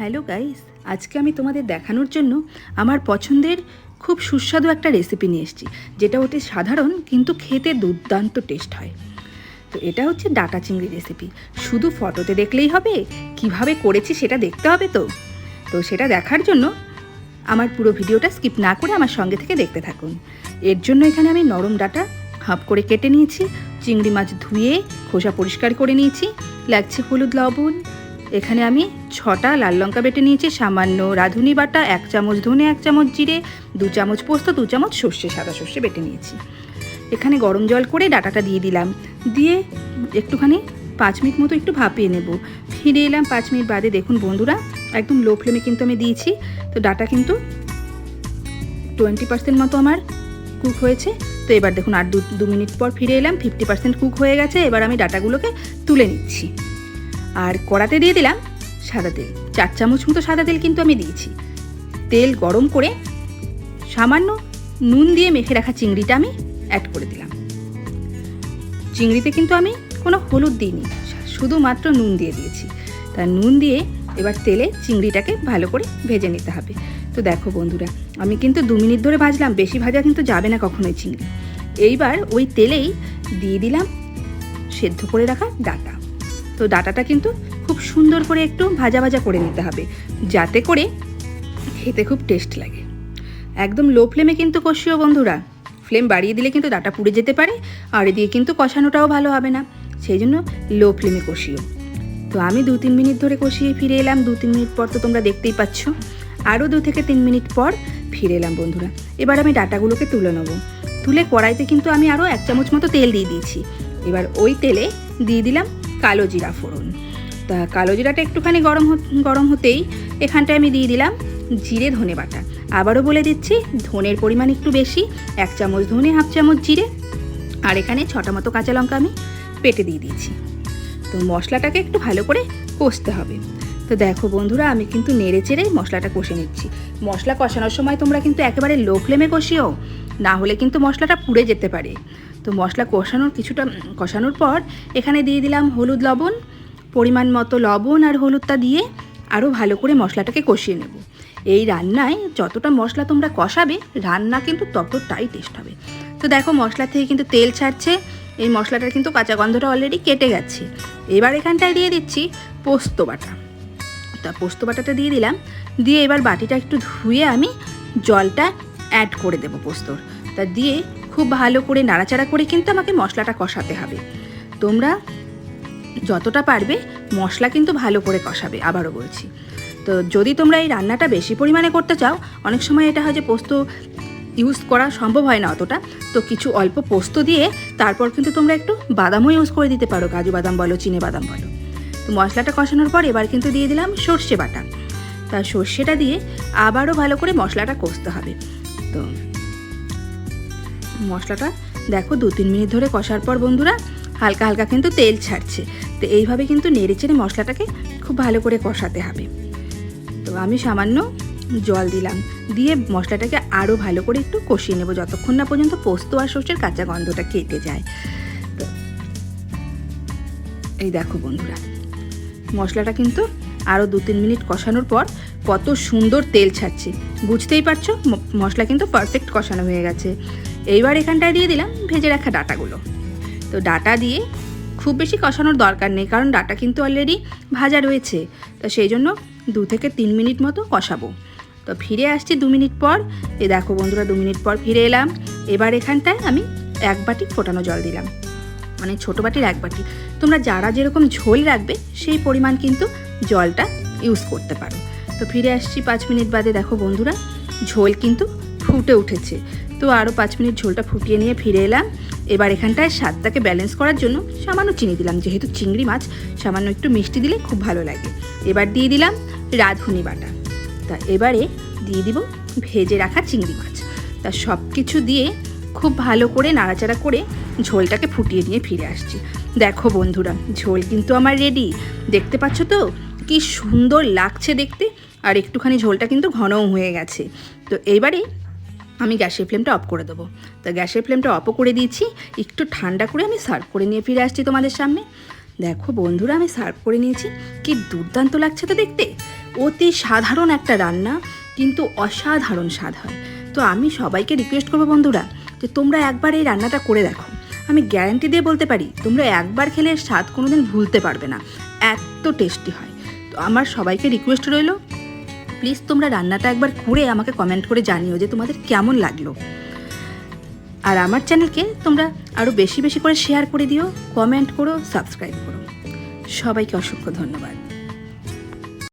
Hello guys আজকে আমি তোমাদের দেখানোর জন্য আমার পছন্দের খুব সুস্বাদু একটা রেসিপি নিয়ে এসেছি, যেটা অতি সাধারণ কিন্তু খেতে দুর্দান্ত টেস্ট হয়। তো এটা হচ্ছে ডাটা চিংড়ি রেসিপি শুধু ফটোতে দেখলেই হবে, কীভাবে করেছি সেটা দেখতে হবে তো। তো সেটা দেখার জন্য আমার পুরো ভিডিওটা স্কিপ না করে আমার সঙ্গে থেকে দেখতে থাকুন। এর জন্য এখানে আমি নরম ডাটা হাফ করে কেটে নিয়েছি, চিংড়ি মাছ ধুয়ে খোসা পরিষ্কার করে নিয়েছি, লাগছে হলুদ লবণ এখানে আমি ছটা লাল লঙ্কা বেটে নিয়েছি, সামান্য রাঁধুনি বাটা, এক চামচ ধনে, এক চামচ জিরে, দু চামচ পোস্ত, দু চামচ সর্ষে, সাদা সর্ষে বেটে নিয়েছি। এখানে গরম জল করে ডাটাটা দিয়ে দিলাম। দিয়ে একটুখানি পাঁচ মিনিট মতো একটু ভাপিয়ে নেব। ফিরে এলাম পাঁচ মিনিট বাদে। দেখুন বন্ধুরা, একদম লো ফ্লেমে কিন্তু আমি দিয়েছি। তো ডাটা কিন্তু টোয়েন্টি পার্সেন্ট মতো আমার কুক হয়েছে। তো এবার দেখুন, আর দু মিনিট পর ফিরে এলাম। ফিফটি পার্সেন্ট কুক হয়ে গেছে। এবার আমি ডাটাগুলোকে তুলে নিচ্ছি। আর কড়াতে দিয়ে দিলাম সাদা তেল। চার চামচ মতো সাদা তেল কিন্তু আমি দিয়েছি। তেল গরম করে সামান্য নুন দিয়ে মেখে রাখা চিংড়িটা আমি অ্যাড করে দিলাম। চিংড়িতে কিন্তু আমি কোনো হলুদ দিইনি, শুধুমাত্র নুন দিয়ে দিয়েছি। তা নুন দিয়ে এবার তেলে চিংড়িটাকে ভালো করে ভেজে নিতে হবে। তো দেখো বন্ধুরা, আমি কিন্তু দু মিনিট ধরে ভাজলাম, বেশি ভাজা কিন্তু যাবে না কখনোই চিংড়ি। এইবার ওই তেলেই দিয়ে দিলাম সেদ্ধ করে রাখা ডাটা। তো ডাটাটা কিন্তু খুব সুন্দর করে একটু ভাজা ভাজা করে নিতে হবে, যাতে করে খেতে খুব টেস্ট লাগে। একদম লো ফ্লেমে কিন্তু কষিও বন্ধুরা। ফ্লেম বাড়িয়ে দিলে কিন্তু ডাটা পুড়ে যেতে পারে, আর এদিকে কিন্তু কষানোটাও ভালো হবে না। সেই জন্য লো ফ্লেমে কষিও। তো আমি দু তিন মিনিট ধরে কষিয়ে ফিরে এলাম, দু তিন মিনিট পর তো তোমরা দেখতেই পাচ্ছ। আরও দু থেকে তিন মিনিট পর ফিরে এলাম বন্ধুরা। এবার আমি ডাটাগুলোকে তুলে নেব। তুলে কড়াইতে কিন্তু আমি আরও এক চামচ মতো তেল দিয়ে দিয়েছি। এবার ওই তেলে দিয়ে দিলাম কালো জিরা ফোড়ন। তা কালো জিরাটা একটুখানি গরম গরম হতেই এখানটায় আমি দিয়ে দিলাম জিরে ধনে বাটা। আবারও বলে দিচ্ছি, ধনের পরিমাণ একটু বেশি, এক চামচ ধনে, হাফ চামচ জিরে। আর এখানে ছটা মতো কাঁচা লঙ্কা আমি পেটে দিয়ে দিয়েছি। তো মশলাটাকে একটু ভালো করে কষতে হবে। তো দেখো বন্ধুরা, আমি কিন্তু নেড়ে চেড়ে মশলাটা কষে নিচ্ছি। মশলা কষানোর সময় তোমরা কিন্তু একেবারে লো ফ্লেমে কষিও, না হলে কিন্তু মশলাটা পুড়ে যেতে পারে। তো মশলা কষানোর কিছুটা, কষানোর পর এখানে দিয়ে দিলাম হলুদ লবণ, পরিমাণ মতো লবণ আর হলুদটা দিয়ে আরও ভালো করে মশলাটাকে কষিয়ে নেব। এই রান্নায় যতটা মশলা তোমরা কষাবে, রান্না কিন্তু ততটাই টেস্ট হবে। তো দেখো মশলা থেকে কিন্তু তেল ছাড়ছে, এই মশলাটার কিন্তু কাঁচা গন্ধটা অলরেডি কেটে গেছে। এবার এখানটায় দিয়ে দিচ্ছি পোস্ত বাটা। তা পোস্ত বাটাটা দিয়ে দিলাম, দিয়ে এবার বাটিটা একটু ধুয়ে আমি জলটা অ্যাড করে দেবো পোস্তর। তা দিয়ে খুব ভালো করে নাড়াচাড়া করে কিন্তু আমাকে মশলাটা কষাতে হবে। তোমরা যতটা পারবে মশলা কিন্তু ভালো করে কষাবে, আবারও বলছি। তো যদি তোমরা এই রান্নাটা বেশি পরিমাণে করতে চাও, অনেক সময় এটা হয় যে পোস্ত ইউজ করা সম্ভব হয় না অতটা, তো কিছু অল্প পোস্ত দিয়ে তারপর কিন্তু তোমরা একটু বাদামও ইউজ করে দিতে পারো, কাজু বাদাম বলো, চিনে বাদাম বলো। তো মশলাটা কষানোর পর এবার কিন্তু দিয়ে দিলাম সর্ষে বাটা। তা সর্ষেটা দিয়ে আবারও ভালো করে মশলাটা কষতে হবে। তো মশলাটা দেখো দু তিন মিনিট ধরে কষার পর বন্ধুরা, হালকা হালকা কিন্তু তেল ছাড়ছে। তো এইভাবে কিন্তু নেড়ে চেড়ে মশলাটাকে খুব ভালো করে কষাতে হবে। তো আমি সামান্য জল দিলাম। দিয়ে মশলাটাকে আরও ভালো করে একটু কষিয়ে নেব যতক্ষণ না পর্যন্ত পোস্ত আর সর্ষের কাঁচা গন্ধটা কেটে যায়। তো এই দেখো বন্ধুরা, মশলাটা কিন্তু আরও দু তিন মিনিট কষানোর পর কত সুন্দর তেল ছাড়ছে। বুঝতেই পারছ মশলা কিন্তু পারফেক্ট কষানো হয়ে গেছে। এইবার এখানটায় দিয়ে দিলাম ভেজে রাখা ডাটাগুলো। তো ডাটা দিয়ে খুব বেশি কষানোর দরকার নেই, কারণ ডাটা কিন্তু অলরেডি ভাজা রয়েছে। তো সেই জন্য দু থেকে তিন মিনিট মতো কষাবো। তো ফিরে আসছি দু মিনিট পর। এ দেখো বন্ধুরা, দু মিনিট পর ফিরে এলাম। এবার এখানটায় আমি এক বাটি ফোটানো জল দিলাম। মানে ছোটো বাটির এক বাটি। তোমরা যারা যেরকম ঝোল রাখবে, সেই পরিমাণ কিন্তু জলটা ইউজ করতে পারো। তো ফিরে আসছি পাঁচ মিনিট বাদে। দেখো বন্ধুরা, ঝোল কিন্তু ফুটে উঠেছে। তো আরও পাঁচ মিনিট ঝোলটা ফুটিয়ে নিয়ে ফিরে এলাম। এবার এখানটায় স্বাদটাকে ব্যালেন্স করার জন্য সামান্য চিনি দিলাম। যেহেতু চিংড়ি মাছ, সামান্য একটু মিষ্টি দিলে খুব ভালো লাগে। এবার দিয়ে দিলাম রাঁধুনি বাটা। তা এবারে দিয়ে দিব ভেজে রাখা চিংড়ি মাছ। তা সব কিছু দিয়ে খুব ভালো করে নাড়াচাড়া করে ঝোলটাকে ফুটিয়ে নিয়ে ফিরে আসছি। দেখো বন্ধুরা, ঝোল কিন্তু আমার রেডি দেখতে পাচ্ছ তো? কি সুন্দর লাগছে দেখতে। আর একটুখানি ঝোলটা কিন্তু ঘনও হয়ে গেছে। তো এইবারে আমি গ্যাসের ফ্লেমটা অফ করে দেবো। তো গ্যাসের ফ্লেমটা অফও করে দিয়েছি, একটু ঠান্ডা করে আমি সার্ভ করে নিয়ে ফিরে আসছি তোমাদের সামনে। দেখো বন্ধুরা, আমি সার্ভ করে নিয়েছি। কি দুর্দান্ত লাগছে তো দেখতে। অতি সাধারণ একটা রান্না, কিন্তু অসাধারণ স্বাদ হয়। তো আমি সবাইকে রিকোয়েস্ট করব বন্ধুরা, যে তোমরা একবার এই রান্নাটা করে দেখো। আমি গ্যারান্টি দিয়ে বলতে পারি, তোমরা একবার খেলে স্বাদ কোনোদিন ভুলতে পারবে না। এত টেস্টি হয়। তো আমার সবাইকে রিকোয়েস্ট রইল প্লিজ তোমরা রান্নাটা একবার করে আমাকে কমেন্ট করে জানিও যে তোমাদের কেমন লাগল। আর আমার চ্যানেলকে তোমরা আরও বেশি বেশি করে শেয়ার করে দিও কমেন্ট করো সাবস্ক্রাইব করো। সবাইকে অসংখ্য ধন্যবাদ।